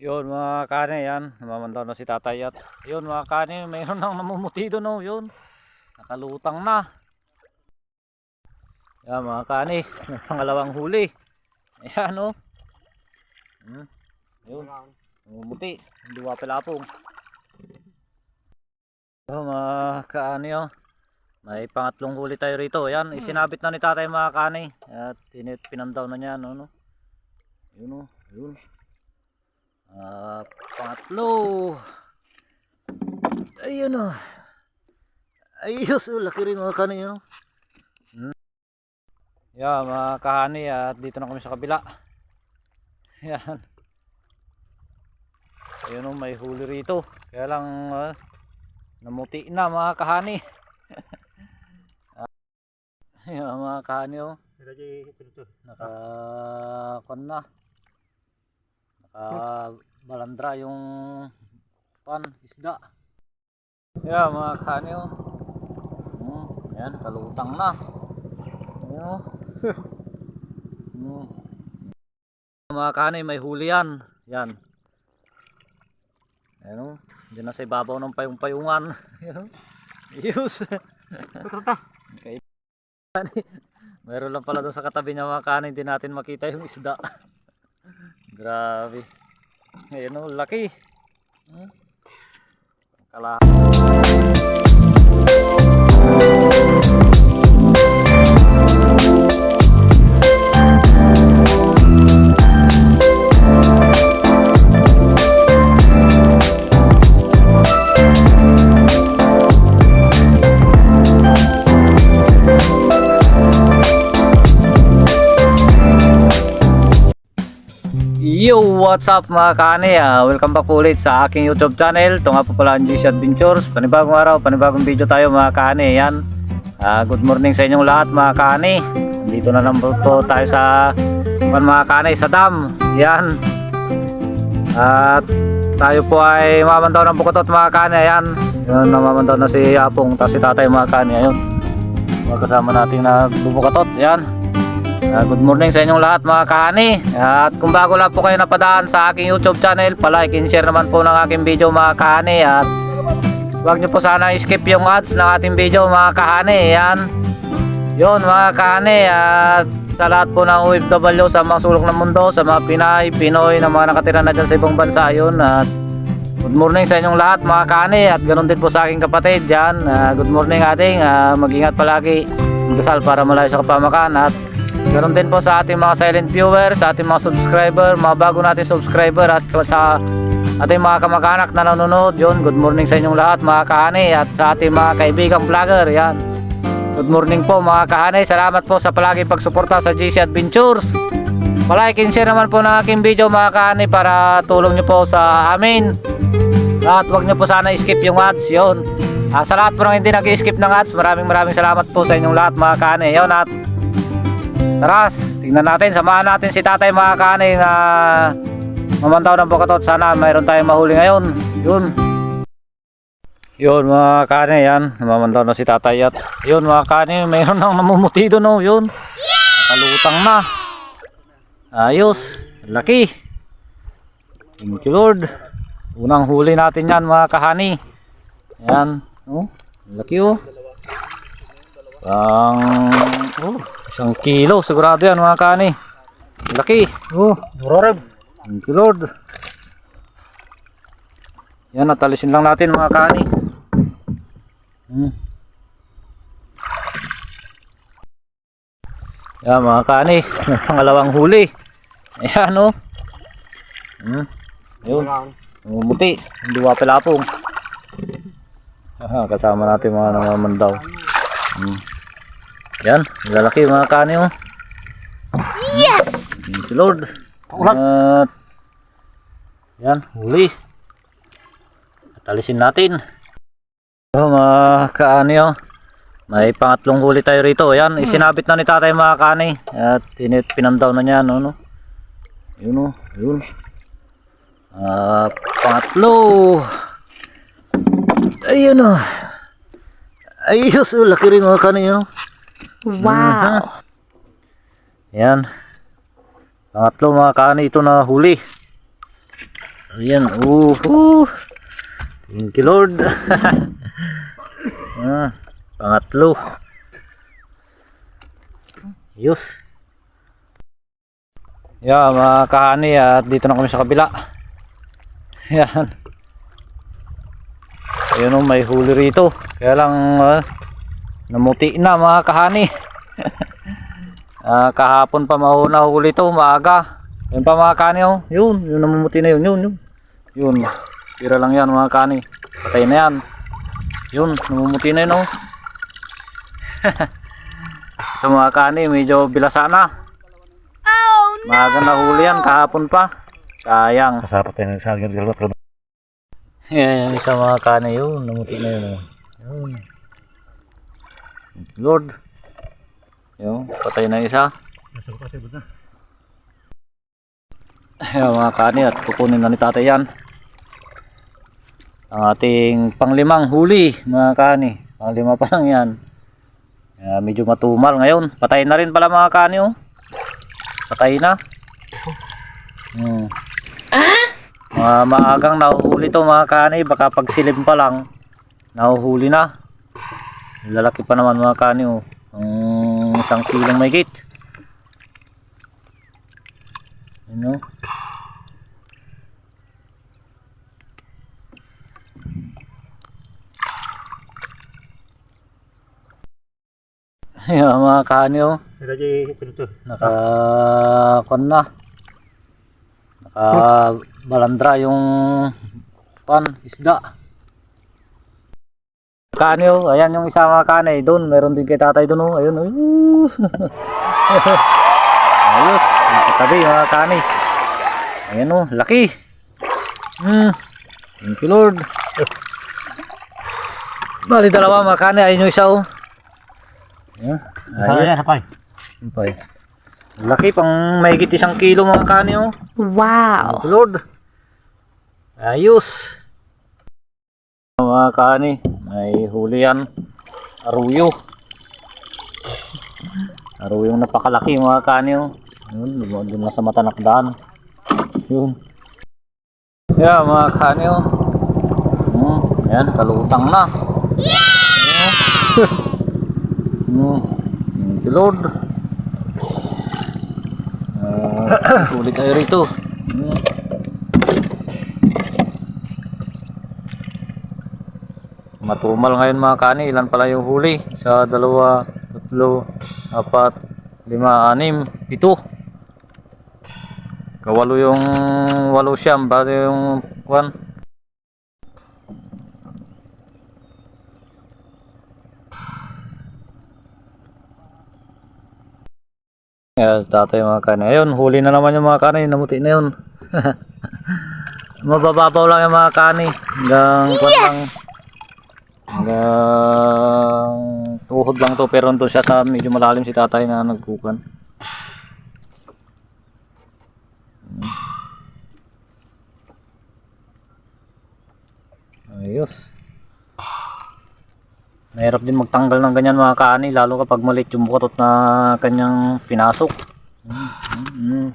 Yun mga kane yan, namamandaw na si tatay at yun mga kane, mayroon nang namumuti doon oh, yun. Nakalutang na. Yan mga kane, pangalawang huli. Ayan oh. Hmm. Yun, namumuti, hindi wapilapong. Yun mga kane oh. May pangatlong huli tayo rito. Yan, isinabit na ni tatay mga kane. At pinandaw na niya, no, no. Yun oh, yun. Ah, pangatlo. Ayun oh. Ayos, oh, laki rin mga kani oh. Hmm. Yeah, mga kahani at dito na kami sa kabila. Yan. Ayun oh, may huli rito. Kaya lang ah, namuti na mga kahani. Yan mga kahani oh. Naka kon na. Naka balandra yung pan isda. Yeah, mga kahani oh. Hmm, yan kalutang na. Ayan oh. Hmm. Mga kahani may huli yan. Yan. Ayan oh. Diyan na sa ibabaw ng payong-payungan. Ayan oh. Ayos. Okay. Meron lang pala doon sa katabi niya mga kanin, hindi natin makita yung isda. Grabe. Ayun o, laki. Hmm? What's up mga kane? Ah, welcome back ulit sa aking YouTube channel. Ito nga po pala ang GC Adventures. Panibagong araw, panibagong video tayo mga kane. Yan. Ah, good morning sa inyong lahat mga kane. Dito na lang po tayo sa man mga kane sa dam. Yan. At tayo po ay mamandaw ng bukotot mga kane. Yan. Yan, namamandaw na si Apong tapos si tatay mga kane. Ayun. Mga kasama natin na bubukatot. Yan. Ah, good morning sa inyong lahat mga kahani At kung bago lang po kayo napadaan sa aking YouTube channel Palike and share naman po ng aking video mga kahani At huwag nyo po sana skip yung ads ng ating video mga kahani Yan. Yun mga kahani At sa lahat po ng OFW sa mga sulok ng mundo Sa mga Pinay, Pinoy na mga nakatira na dyan sa ibang bansa Yun. At Good morning sa inyong lahat mga kani at ganoon din po sa aking kapatid dyan. Ah, good morning ating, ah, mag-ingat palagi. Magdasal para malayo sa kapamakan. At ganoon din po sa ating mga silent viewers, sa ating mga subscriber, mga bago natin subscriber at sa ating mga kamag-anak na nanonood. Yun, good morning sa inyong lahat mga kani at sa ating mga kaibigang vlogger. Yan. Good morning po mga kahani. Salamat po sa palagi pagsuporta sa GC Adventures. Palike and share naman po ng aking video mga kahani para tulong nyo po sa amin. At wag nyo po sana skip yung ads yun. Ah, sa lahat po ng hindi nag-skip ng ads, maraming maraming salamat po sa inyong lahat mga kahani. Yun at tara, tingnan natin, samahan natin si tatay mga kahani na mamantaw ng bukatot. Sana mayroon tayong mahuli ngayon. Yun. Yun mga kane yan, namamandaw na si tatay at yun mga kane, mayroon nang namumuti doon oh, yun. Nakalutang na. Ayos, laki. Thank you Lord. Unang huli natin yan mga kahani. Yan, oh, laki oh. Ang, oh, isang kilo sigurado yan mga kahani. Laki, oh. Murarab. Thank you Lord. Yan, natalisin lang natin mga kani. Hmm. Yan mga kani, pangalawang huli. Ayan o. Hmm. Yun, umuti. Hindi wapilapong. Aha, kasama natin mga namamandaw. Hmm. Yan, lalaki mga kani o. Yes! Thank you Lord. At yan, huli. At alisin natin. So, mga kaani oh. May pangatlong huli tayo rito. Yan, isinabit na ni tatay mga kaani. At tinit, pinandaw na niya. No, no? Yun oh, yun. Ah, pangatlo. Ayun oh. Ayos, oh, laki rin mga kaani oh. Wow! Yan. Pangatlo mga kaani ito na huli. Ayan, uhu. Thank you Lord. ah, pangatlo. Yus. Yeah, mga kahani at dito na kami sa kabila. Yan. Ayun oh, may huli rito. Kaya lang ah, namuti na mga kahani. Ah, kahapon pa mauna huli to, maaga. Yun pa mga kani oh. Yun, yun namumuti na yun, yun, yun. Yun. Tira lang yan mga kani. Patay na yan. Yun, namumuti na yun oh. Ito mga kani, medyo bilasa na. Oh Maaga na huli yan, kahapon pa. Sayang. Kasapot tayo ng saging Yan, yung isa mga kani yun. Namuti na yun oh. Yun. Lord. Yun, patay na isa. nasa ko kasi na. Ayan mga kani at kukunin na ni tatay yan. Ang ating panglimang huli mga kani. Panglima pa lang yan. Kaya medyo matumal ngayon. Patay na rin pala mga kani oh. Patay na. Hmm. Mga maagang nahuhuli to mga kani. Baka pagsilim pa lang. Nahuhuli na. Lalaki pa naman mga kani oh. Ang isang kilong may gate. Ano? Yan mga kanyo, Sila di ito. naka kon na. Naka balandra yung pan isda. Kanyo, ayan yung isa mga kanay doon, meron din kay tatay doon oh. Ayun oh. Ayos, nakatabi mga kanay. Ayan oh, laki. Hmm. Thank you Lord. Bali dalawa mga kanay, ayun yung isa oh. Ayan. Saan yan sa pay? Impay. Laki pang mahigit isang kilo mga kani oh. Wow. Lord. Ayos. Mga kani, may huli yan. Aruyo. Aruyong napakalaki mga kani oh. Yun, doon na sa mata nakdaan. Yun. Yeah, mga kani oh. Hmm, yan, kalutang na. Yeah! Hmm. Thank you Lord. Ah, sulit tayo rito. Hmm. Matumal ngayon mga kani, ilan pala yung huli? Sa dalawa, tatlo, apat, lima, anim, pito. Kawalo yung walo siyam, bali yung kwan. Yeah, tatay mga kani. Ayun, huli na naman yung mga kani. Namuti na yun. Mabababaw lang yung mga kani. Hanggang, lang. Hanggang tuhod lang to. Pero nandun siya sa medyo malalim si tatay na nagkukan. Ayos. Mahirap din magtanggal ng ganyan mga kaani lalo kapag maliit yung bukatot na kanyang pinasok. Mm, mm, mm.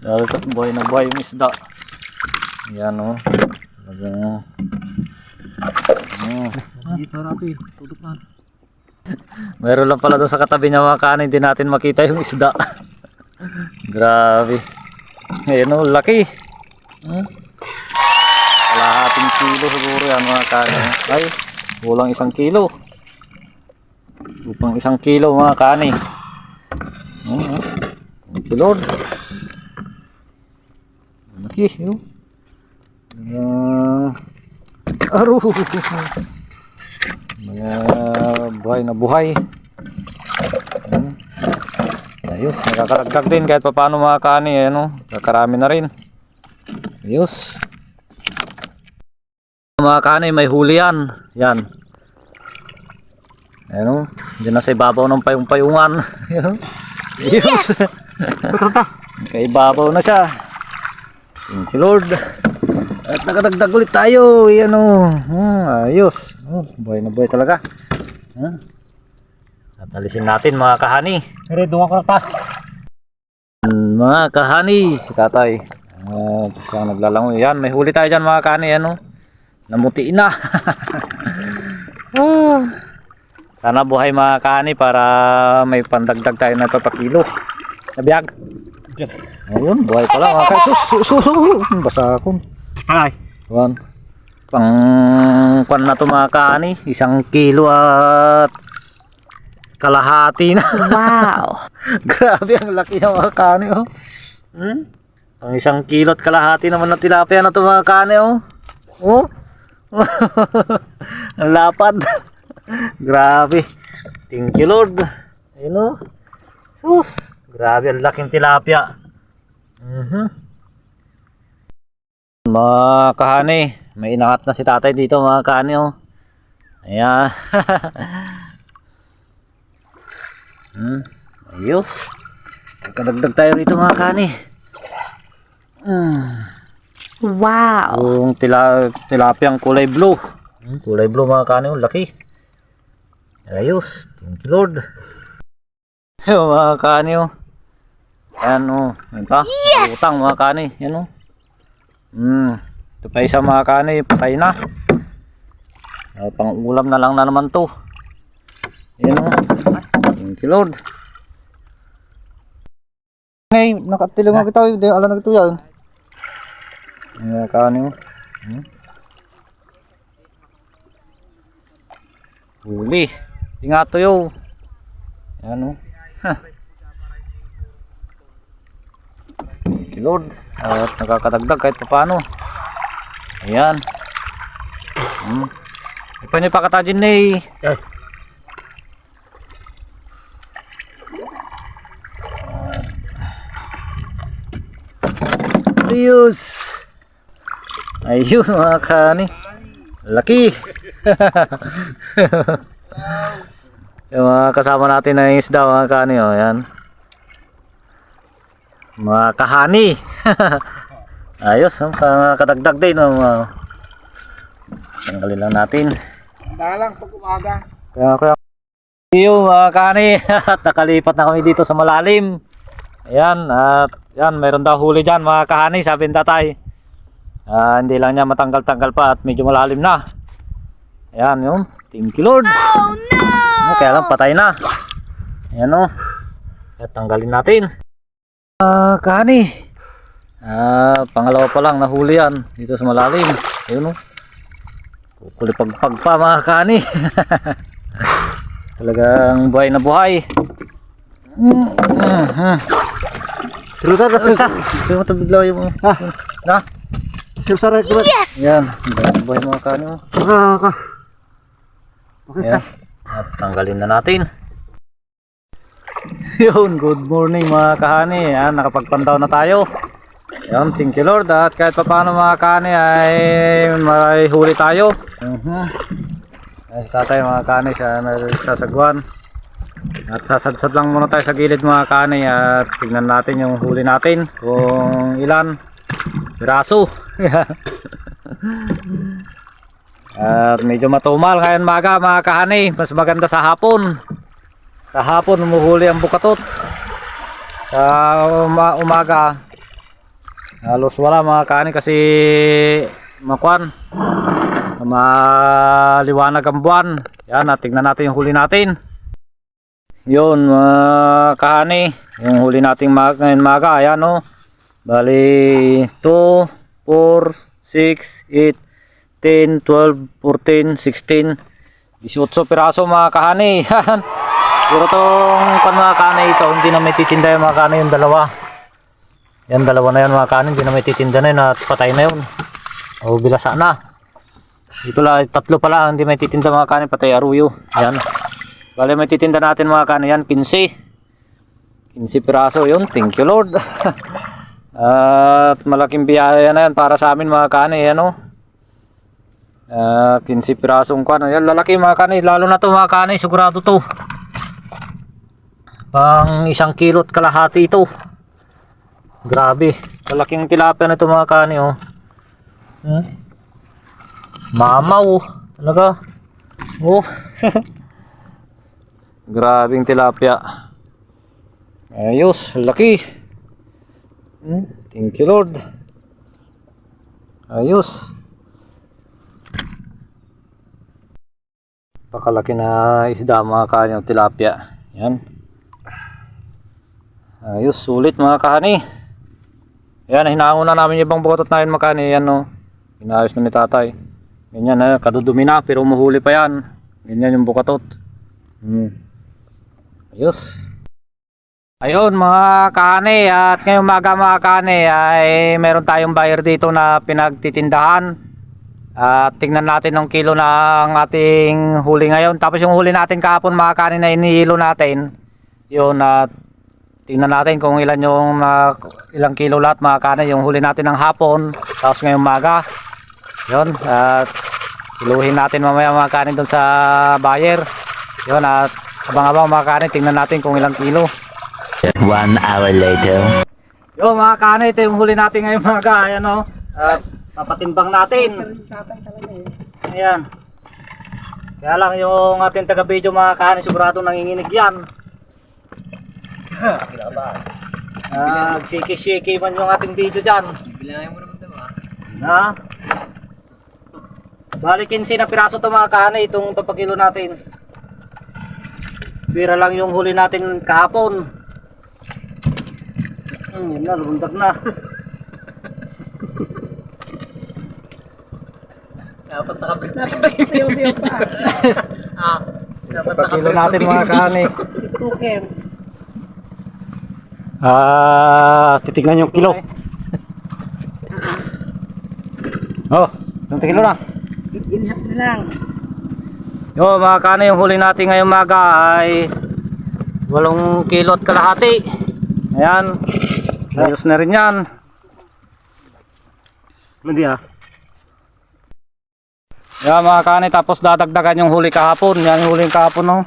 lalo ito buhay na buhay yung isda. Yan o. Oh. Talagang... Oh. Dito natin. Tutok na. Meron lang pala doon sa katabi niya mga kaani hindi natin makita yung isda. Grabe. Ayan o, laki. Hmm? Kalahating kilo siguro yan mga kaani. Ay, kulang isang kilo. Upang isang kilo mga kaani. Hmm, hmm. Thank you Lord. Laki, yun. Uh, aro. Mga buhay na buhay. Ayos, nakakaragdag din kahit pa paano mga kani, ano, kakarami na rin. Ayos. Mga kani, may huli yan. Yan. Ano, dyan na sa ibabaw ng payong-payungan. Ayos. Kaibabaw na siya. Thank you Lord. Nakadagdag ulit tayo. Yan o. Hmm, ayos. Oh, buhay na buhay talaga. Hmm. At alisin natin mga kahani. Pero doon ka pa. Mga kahani, si tatay. Uh, isang naglalangoy. Yan, may huli tayo dyan mga kahani. Ano? Namutiin na. Ah. Sana buhay mga kahani para may pandagdag tayo na papakilo. Nabiyag. Ayun, buhay pala mga kahani. Sus, sus, sus, sus. Basa akong. Ay. Yan. Pang kwan na to mga kahani. Isang kilo at kalahati na. Wow. Grabe ang laki ng mga kani oh. Hmm? Ang isang kilo at kalahati naman na tilapia na ito mga kani oh. Oh. ang lapad. Grabe. Thank you Lord. Ayun oh. Sus. Grabe ang laking tilapia. Mhm. Mga kahani, may inangat na si tatay dito mga kahani oh. Ayan. hmm. Ayos. Kadagdag tayo rito mga kani. Mm. Wow. Yung tila, tilapiyang kulay blue. Mm, kulay blue mga kani. Oh, laki. Ayos. Thank you Lord. Yung mga kani oh. Yan oh. Yan pa. Yes! Utang mga kani. Yan oh. Mm. Ito pa isa mga kani. Patay na. Uh, pang ulam na lang na naman to. Yan oh. Thank you Lord. Ngay, nakatilang nga kita, hindi alam na kita yan. Ayan, kaano mo. Hmm? Huli. Ingat tuyo. Ayan o. Ha. You, Lord. At nakakadagdag kahit pa paano. Ayan. Hmm. Ipa niyo pa katajin na eh. Ay. Ayos. Ayun mga kani. Laki. yung mga kasama natin na isda mga kani oh, yan. Mga kahani. Ayos, ka- kadagdag din oh. mga- Tanggalin lang natin. Dalang pag umaga. Kaya kaya Iyo mga kani at nakalipat na kami dito sa malalim. Ayan at yan meron daw huli dyan mga kahani sabi ng tatay. Ah, hindi lang niya matanggal-tanggal pa at medyo malalim na. Ayan yun. Thank you Lord. Oh no! Kaya lang patay na. Ayan o. At tanggalin natin. Ah, kahani. Ah, pangalawa pa lang nahuli yan dito sa malalim. Ayun o. Kukulipagpag pa mga kahani. Talagang buhay na buhay. Truta ka sa. Kaya mo tabiglaw yung Ah. na. Sirsaray ko. Yes. Yan, buhay na buhay mga kani mo. Ah, ka. Okay Yan. At tanggalin na natin. Yun, good morning mga kahani. Yan, nakapagpantaw na tayo. Yan, thank you Lord. At kahit pa paano mga kahani ay may huli tayo. Uh-huh. Ay, tatay mga kahani siya nagsasagwan. At sasadsad lang muna tayo sa gilid mga kahani at tignan natin yung huli natin kung ilan. Piraso. At medyo matumal ngayon maga mga kahani. Mas maganda sa hapon. Sa hapon umuhuli ang bukatot. Sa uma- umaga halos wala mga kahani kasi makwan. Maliwanag ang buwan. Yan, at tingnan natin yung huli natin. Yun mga kahani. Yung huli nating mag ngayon maga. Ayan o. Bali 2, 4, 6, 8, 10, 12, 14, 16, 18 piraso mga kahani. Yan. Puro tong mga kahani ito, hindi na may titinda yung mga kahani yung dalawa. Yan dalawa na yan mga kahani, hindi na may titinda na yun at patay na yun. O bilasa na. Ito lang, tatlo pala, hindi may titinda mga kahani, patay aruyo. Yan. Bale may titinda natin mga kahani yan, 15. 15 piraso yun, thank you Lord. At malaking biyaya na yan para sa amin mga kani, ano? Uh, 15 pirasong kwan. Yan, lalaki mga kani. Lalo na to mga kani, sigurado to. Pang isang kilot kalahati ito. Grabe. Lalaking tilapia na ito mga kani, oh. Hmm? Mamaw. Talaga. Oh. Grabing tilapia. Ayos, laki. Hmm, Thank you Lord. Ayos. Pakalaki na isda mga kahani yung tilapia. Yan. Ayos, sulit mga kahani. Yan, hinahangon na namin yung ibang bukotot namin mga kahani. Yan no. Inayos na ni tatay. Ganyan na, kadudumi na pero mahuli pa yan. Ganyan yung bukatot. Hmm. Ayos. Ayun mga kane at ngayong maga mga kane ay meron tayong buyer dito na pinagtitindahan at tingnan natin ng kilo ng ating huli ngayon tapos yung huli natin kahapon mga kane na inihilo natin yun at tingnan natin kung ilan yung ah, ilang kilo lahat mga kane yung huli natin ng hapon tapos ngayong maga yun at iluhin natin mamaya mga kane doon sa buyer yun at abang-abang mga kane tingnan natin kung ilang kilo One hour later. Yo mga kane, ito yung huli natin ngayon mga ka, ayan o. At papatimbang natin. Ayan. Kaya lang yung ating taga-video mga kane, sigurado nanginginig yan. Nagsiki-shiki man yung ating video dyan. Bilangan mo naman ito Ha? Bali 15 na piraso to mga kane, itong tapakilo natin. Pira lang yung huli natin kahapon. Hmm, yun na, lumundag na. Dapat nakapit na. Sayo-sayo pa. ah, dapat nakapit natin mga kani. Ah, titignan yung kilo. Oh, yung kilo na. Yo mga kani, yung huli natin ngayong maga ay 8 kilo at kalahati. Ayan. Ayos na rin yan. Hindi ah. Yan mga kani, tapos dadagdagan yung huli kahapon. Yan yung huli kahapon no.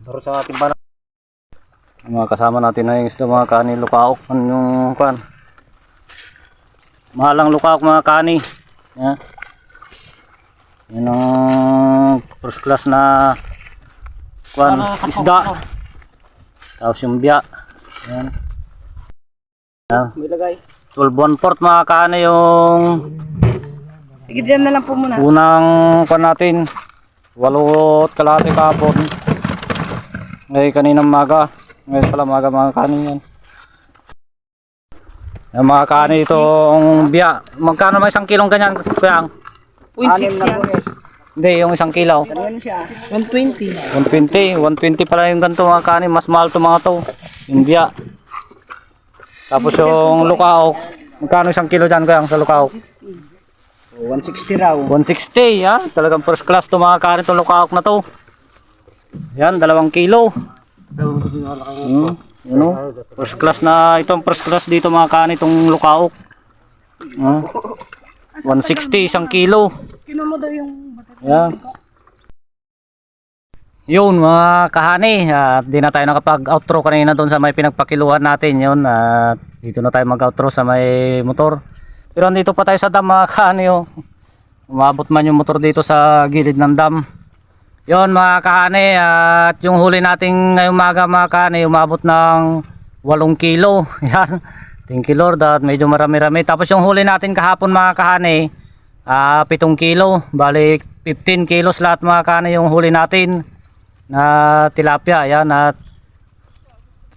Daro sa ating. Mga kasama natin na yung isda mga kani, lukaok. Ano yung kan? Mahalang lukaok mga kani. Yan. Yan ang first class na kwan, isda. Tapos yung biya. Yan. Yan. May lagay. 12 one fourth mga kani yung Sige, diyan na lang po muna. unang kwan natin. Walot kalahati kapon. Ngayon kaninang maga. Ngayon pala maga mga kani yan. Yung mga kani itong biya. Magkano may isang kilong ganyan? Kuyang? 0.6 yan. Hindi, yung isang kilaw. Siya? 120. 120. 120 pala yung ganito mga kani. Mas mahal to mga to. Yung biya. Tapos yung lukaok. Magkano isang kilo dyan kuyang sa lukaok? 160 raw. 160, ha? Talagang first class to mga kani to lukaok na to. Yan, dalawang kilo. Hmm, yun o. First class na, itong first class dito mga kani itong lukaok. Hmm. 160, isang kilo. Kinuha mo daw yung Yan. Yun mga kahani, at di na tayo nakapag-outro kanina doon sa may pinagpakiluhan natin yun. At dito na tayo mag-outro sa may motor. Pero andito pa tayo sa dam mga kahani oh. Umabot man yung motor dito sa gilid ng dam. Yun mga kahani, at yung huli natin ngayong maga mga kahani, umabot ng 8 kilo. Yan. Thank you Lord at medyo marami-rami. Tapos yung huli natin kahapon mga kahani, ah 7 kilo. Bali 15 kilos lahat mga kahani yung huli natin na tilapia. Yan at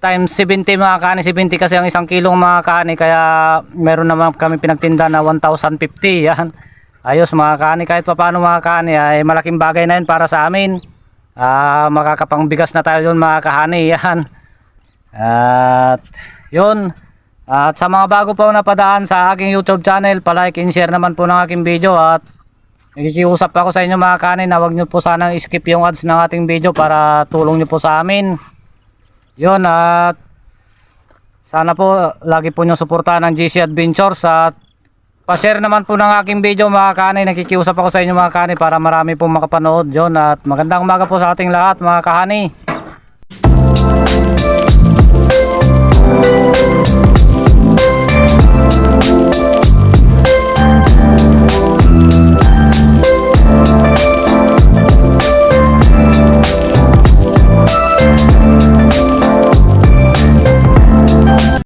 times 70 mga kani 70 kasi ang isang kilong mga kani kaya meron naman kami pinagtinda na 1,050 yan ayos mga kani kahit pa paano mga kani ay malaking bagay na yun para sa amin. Ah makakapangbigas na tayo doon mga kahani yan. At yun. At sa mga bago po napadaan sa aking youtube channel palike and share naman po ng aking video. At Nakikiusap ako sa inyo mga kanin na huwag nyo po sanang skip yung ads ng ating video para tulong nyo po sa amin. Yun at sana po lagi po nyo suportahan ng GC Adventures at pa-share naman po ng aking video mga kanin. Nakikiusap ako sa inyo mga kanin para marami pong makapanood. Yun at magandang umaga po sa ating lahat mga kahani.